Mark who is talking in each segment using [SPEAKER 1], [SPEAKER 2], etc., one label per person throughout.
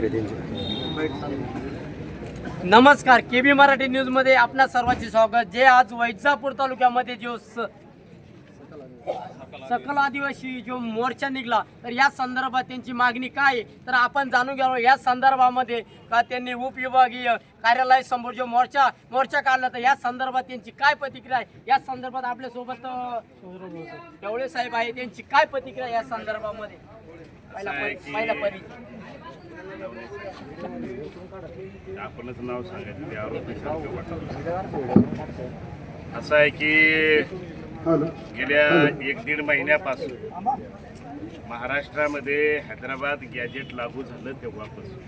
[SPEAKER 1] त्यांचे
[SPEAKER 2] नमस्कार के बी मराठी न्यूजमध्ये आपणा सर्वांचे स्वागत. जे आज वैजापूर तालुक्यामध्ये जो सकल आदिवासी जो मोर्चा निघला तर या संदर्भात त्यांची मागणी काय आहे? तर आपण जाणून घ्यावं या संदर्भामध्ये का त्यांनी उपविभागीय कार्यालय समोर जो मोर्चा मोर्चा काढला तर या संदर्भात त्यांची काय प्रतिक्रिया आहे? या संदर्भात आपल्यासोबत तेवढे साहेब आहे त्यांची काय प्रतिक्रिया या संदर्भामध्ये? पहिला परिचय.
[SPEAKER 3] आपणच नाव सांगायचं ते आरोपीसारखं वाटत. असं आहे की गेल्या एक दीड महिन्यापासून महाराष्ट्रामध्ये हैदराबाद गॅजेट लागू झालं तेव्हापासून.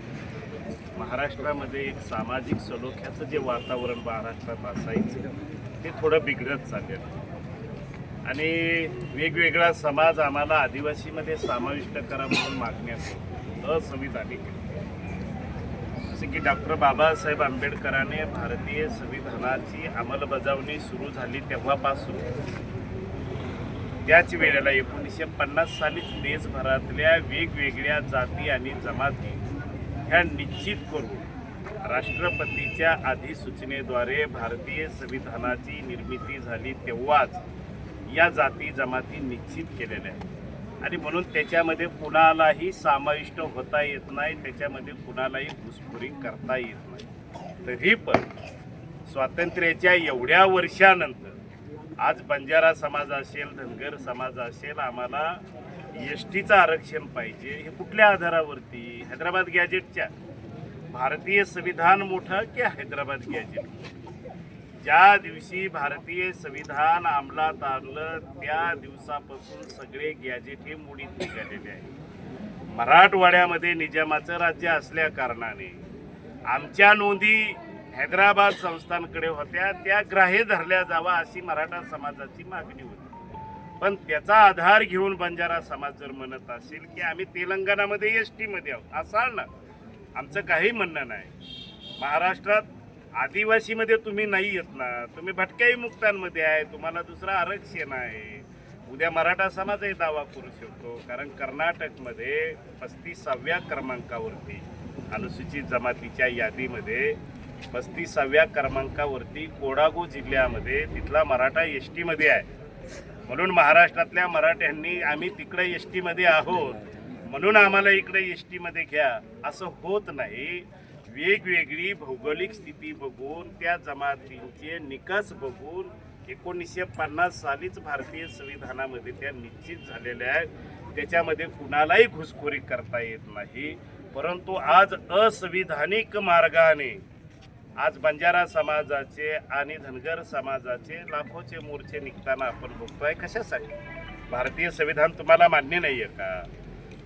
[SPEAKER 3] महाराष्ट्रामध्ये एक सामाजिक सलोख्याचं जे वातावरण महाराष्ट्रात असायचं ते थोडं बिघडत चाललेलं आणि वेगवेगळा समाज आम्हाला आदिवासीमध्ये समाविष्ट करा म्हणून मागण्यात असंविधानिक आहे. जसे की डॉक्टर बाबासाहेब आंबेडकरांनी भारतीय संविधानाची अंमलबजावणी सुरू झाली तेव्हापासून. त्याच वेळेला एकोणीसशे पन्नास सालीच देशभरातल्या वेगवेगळ्या जाती आणि जमाती ह्या निश्चित करून राष्ट्रपतीच्या अधिसूचनेद्वारे भारतीय संविधानाची निर्मिती झाली तेव्हाच या जाती जमाती निश्चित केलेल्या आहेत. आणि म्हणून त्याच्यामध्ये कुणालाही समाविष्ट होता येत नाही त्याच्यामध्ये कुणालाही घुसखोरी करता येत नाही. तरी पण स्वातंत्र्याच्या एवढ्या वर्षानंतर आज बंजारा समाज असेल धनगर समाज असेल आम्हाला एस टीचं आरक्षण पाहिजे हे कुठल्या आधारावरती? हैदराबाद गॅजेटच्या भारतीय संविधान मोठं की हैदराबाद गॅजेट ज्या दिवशी भारतीय संविधान अंमलात आणलं त्या दिवसापासून सगळे गॅजेट हे मुडीत निघालेले आहे मराठवाड्यामध्ये निजामाचं राज्य असल्या कारणाने आमच्या नोंदी हैदराबाद संस्थांकडे होत्या त्या ग्राह्य धरल्या जावा अशी मराठा समाजाची मागणी होती. पण त्याचा आधार घेऊन बंजारा समाज जर म्हणत असेल की आम्ही तेलंगणामध्ये एस टीमध्ये आहोत असाल ना. आमचं काही म्हणणं नाही. महाराष्ट्रात आदिवासीमध्ये तुम्ही नाही येत ना. तुम्ही भटक्याही मुक्तांमध्ये आहे. तुम्हाला दुसरा आरक्षण आहे. उद्या मराठा समाजही दावा करू शकतो. कारण कर्नाटकमध्ये पस्तीसाव्या क्रमांकावरती अनुसूचित जमातीच्या यादीमध्ये पस्तीसाव्या क्रमांकावरती कोडागू जिल्ह्यामध्ये तिथला मराठा एस टीमध्ये आहे. म्हणून महाराष्ट्रातल्या मराठ्यांनी आम्ही तिकडे एस टीमध्ये आहोत. म्हणून आम्हाला इकडे एस टीमध्ये घ्या. असं होत नाही. वेगवेगळी भौगोलिक स्थिती बघून त्या जमातींचे निकष बघून एकोणीसशे पन्नास सालीच भारतीय संविधानामध्ये त्या निश्चित झालेल्या आहेत. त्याच्यामध्ये कुणालाही घुसखोरी करता येत नाही. परंतु आज असंविधानिक मार्गाने आज बंजारा समाजाचे आणि धनगर समाजाचे लाखोचे मोर्चे निघताना आपण बघतोय. कशासाठी? भारतीय संविधान तुम्हाला मान्य नाही आहे का?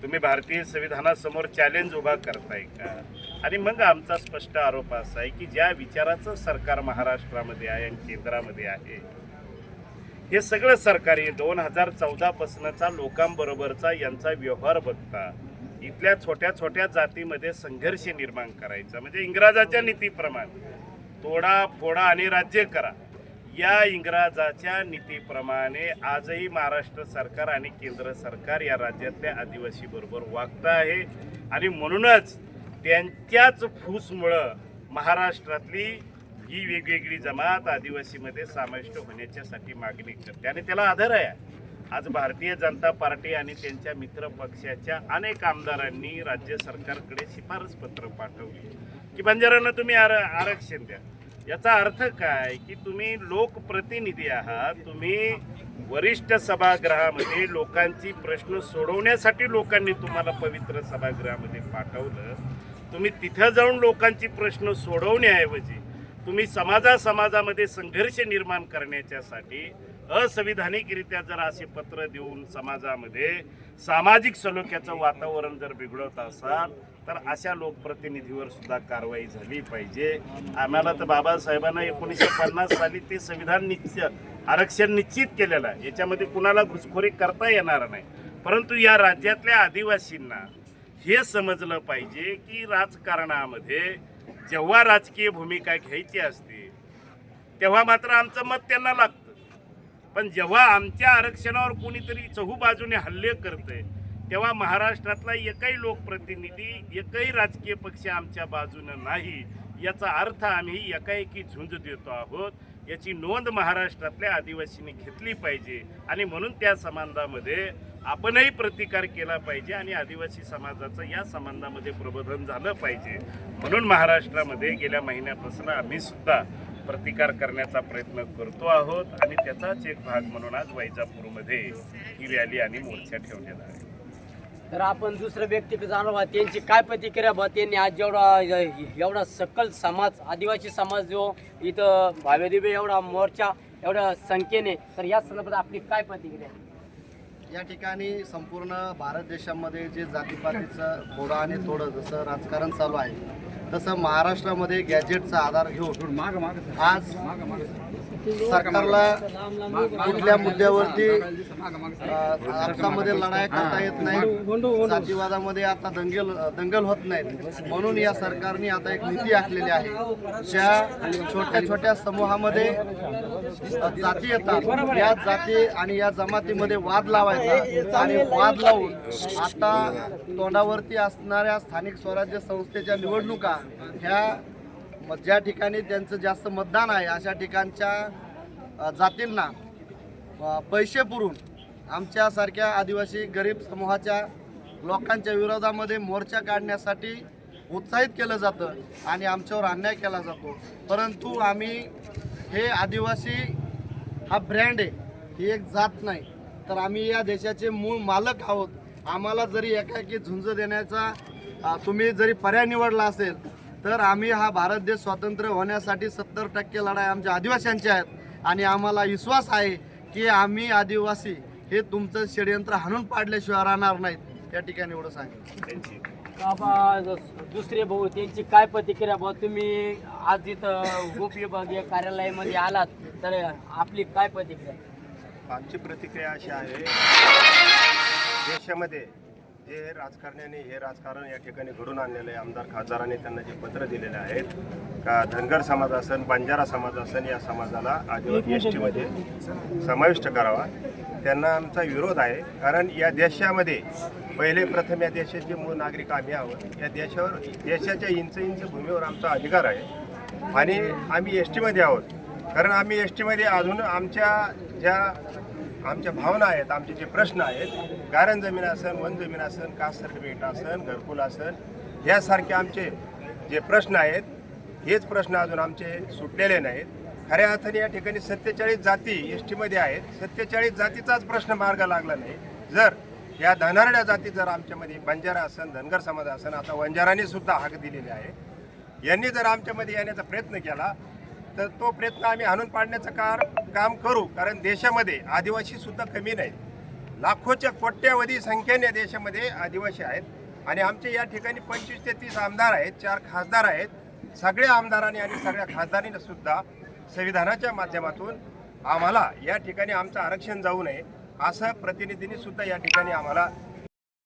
[SPEAKER 3] तुम्ही भारतीय संविधानासमोर चॅलेंज उभा करताय का? आणि मग आमचा स्पष्ट आरोप असा आहे की ज्या विचाराचं सरकार महाराष्ट्रामध्ये आहे आणि केंद्रामध्ये आहे हे सगळं सरकारी दोन हजार चौदापासूनचा लोकांबरोबरचा यांचा व्यवहार बघता इथल्या छोट्या छोट्या जातीमध्ये संघर्ष निर्माण करायचा. म्हणजे इंग्रजाच्या नीतीप्रमाणे तोडा फोडा आणि राज्य करा. या इंग्रजाच्या नीतीप्रमाणे आजही महाराष्ट्र सरकार आणि केंद्र सरकार या राज्यातल्या आदिवासी बरोबर वागतं आहे. आणि म्हणूनच त्यांच्याच फूसमुळं महाराष्ट्रातली ही वेगवेगळी जमात आदिवासीमध्ये समाविष्ट होण्याच्यासाठी मागणी करते. आणि त्याला आधार आहे. आज भारतीय जनता पार्टी आणि त्यांच्या मित्र पक्षाच्या अनेक आमदारांनी राज्य सरकारकडे शिफारस पत्र पाठवली. की बंजारांना तुम्ही आर आरक्षण द्या. याचा अर्थ काय? की तुम्ही लोकप्रतिनिधी आहात. तुम्ही वरिष्ठ सभागृहामध्ये लोकांची प्रश्न सोडवण्यासाठी लोकांनी तुम्हाला पवित्र सभागृहामध्ये पाठवलं. तुम्ही तिथं जाऊन लोकांची प्रश्न सोडवण्याऐवजी तुम्ही समाजा समाजामध्ये संघर्ष निर्माण करण्याच्यासाठी असंविधानिकरित्या जर असे पत्र देऊन समाजामध्ये सामाजिक सलोख्याचं वातावरण जर बिघडवत असाल तर अशा लोकप्रतिनिधीवर सुद्धा कारवाई झाली पाहिजे. आम्हाला तर बाबासाहेबांना एकोणीसशे पन्नास साली ते संविधान निश्चित आरक्षण निश्चित केलेलं आहे. याच्यामध्ये कुणाला घुसखोरी करता येणार नाही. परंतु या राज्यातल्या आदिवासींना हे समजलं पाहिजे की राजकारणामध्ये जेव्हा राजकीय भूमिका घ्यायची असते तेव्हा मात्र आमचं मत त्यांना लागतं. पण जेव्हा आमच्या आरक्षणावर कोणीतरी चहू बाजूने हल्ले करतंय तेव्हा महाराष्ट्रातला एकही लोकप्रतिनिधी एकही राजकीय पक्ष आमच्या बाजूनं नाही याचा अर्थ आम्ही एकाएकी झुंज देतो आहोत. याची नोंद महाराष्ट्रातल्या आदिवासींनी घेतली पाहिजे. आणि म्हणून त्या संबंधामध्ये आपणही प्रतिकार केला पाहिजे आणि आदिवासी समाजाचं या संबंधामध्ये प्रबोधन झालं पाहिजे. म्हणून महाराष्ट्रामध्ये गेल्या महिन्यापासून आम्ही सुद्धा प्रतिकार करण्याचा प्रयत्न करतो आहोत. आणि त्याचाच एक भाग म्हणून आज वैजापूरमध्ये ही रॅली आणि मोर्चा ठेवलेला आहे.
[SPEAKER 2] तर आपण दुसऱ्या व्यक्तीकडे जाणार बा त्यांची काय प्रतिक्रिया बा? त्यांनी आज जेवढा एवढा सकल समाज आदिवासी समाज जो इथं भावेदिवे एवढा मोर्चा एवढ्या संख्येने तर या संदर्भात आपली काय प्रतिक्रिया
[SPEAKER 1] या ठिकाणी संपूर्ण भारत देशामध्ये जे जातीपातीचं थोडं आणि थोडं जसं राजकारण चालू आहे तसं महाराष्ट्रामध्ये गॅजेटचा आधार घेऊन आज सरकारला कुठल्या मुद्द्यावरती अ, आपसामध्ये लढाई करता येत नाही जातीवादामध्ये आता दंगल दंगल होत नाहीत म्हणून या सरकारने आता एक नीती आखलेली आहे. ज्या छोट्या छोट्या समूहामध्ये जाती येतात या जाती आणि या जमातीमध्ये वाद लावायचा आणि वाद लावून आता तोंडावरती असणाऱ्या स्थानिक स्वराज्य संस्थेच्या निवडणुका ह्या मग ज्या ठिकाणी त्यांचं जास्त मतदान आहे अशा ठिकाणच्या जातींना पैसे पुरून आमच्यासारख्या आदिवासी गरीब समूहाच्या लोकांच्या विरोधामध्ये मोर्चा काढण्यासाठी उत्साहित केलं जातं आणि आमच्यावर अन्याय केला जातो. परंतु आम्ही हे आदिवासी हा ब्रँड आहे ही एक जात नाही. तर आम्ही या देशाचे मूळ मालक आहोत. आम्हाला जरी एकाएकी झुंज देण्याचा तुम्ही जरी पर्याय निवडला असेल तर आम्ही हा भारत देश स्वतंत्र होण्यासाठी सत्तर टक्के लढाई आमच्या आदिवासींच्या आहेत. आणि आम्हाला विश्वास आहे की आम्ही आदिवासी हे तुमचं षडयंत्र हाणून पाडल्याशिवाय राहणार नाहीत. या ठिकाणी एवढं सांगेल
[SPEAKER 3] त्यांची
[SPEAKER 2] बाबा दुसरे भाऊ त्यांची काय प्रतिक्रिया भाऊ? तुम्ही आज इथं उपविभागीय कार्यालयामध्ये आलात तर आपली काय प्रतिक्रिया?
[SPEAKER 4] आमची प्रतिक्रिया अशी आहे देशामध्ये जे राजकारण्याने हे राजकारण या ठिकाणी घडून आणलेलं आहे. आमदार खासदारांनी त्यांना जे पत्र दिलेले आहेत का धनगर समाज असन बंजारा समाज असन या समाजाला आदिवासी एस टीमध्ये समाविष्ट करावा. त्यांना आमचा विरोध आहे. कारण या देशामध्ये पहिले प्रथम या देशाचे मूळ नागरिक आम्ही आहोत या देशावर देशाच्या इंच इंच भूमीवर आमचा अधिकार आहे. आणि आम्ही एस टीमध्ये आहोत. कारण आम्ही एस टीमध्ये अजून आमच्या ज्या आमच्या भावना आहेत आमचे जे प्रश्न आहेत गारण जमीन असन वन जमीन असन कास्ट सर्टिफिकेट असन घरकुल असन यासारखे आमचे जे प्रश्न आहेत हेच प्रश्न अजून आमचे सुटलेले नाहीत. खऱ्या अर्थाने या ठिकाणी सत्तेचाळीस जाती एस टीमध्ये आहेत. सत्तेचाळीस जातीचाच प्रश्न मार्ग लागला नाही. जर या धनारड्या जाती जर आमच्यामध्ये बंजारा असन धनगर समाज असन आता वंजारांनी सुद्धा हाक दिलेली आहे. यांनी जर आमच्यामध्ये येण्याचा प्रयत्न केला तर तो प्रयत्न आम्ही आणून पाडण्याचं कार काम करू कारण देशामध्ये आदिवासीसुद्धा कमी नाहीत. लाखोच्या कोट्यावधी संख्येने देशामध्ये आदिवासी आहेत. आणि आमचे या ठिकाणी पंचवीस ते तीस आमदार आहेत चार खासदार आहेत. सगळ्या आमदारांनी आणि सगळ्या खासदारांनी सुद्धा संविधानाच्या माध्यमातून आम्हाला या ठिकाणी आमचं आरक्षण जाऊ नये असं प्रतिनिधींनी सुद्धा या ठिकाणी आम्हाला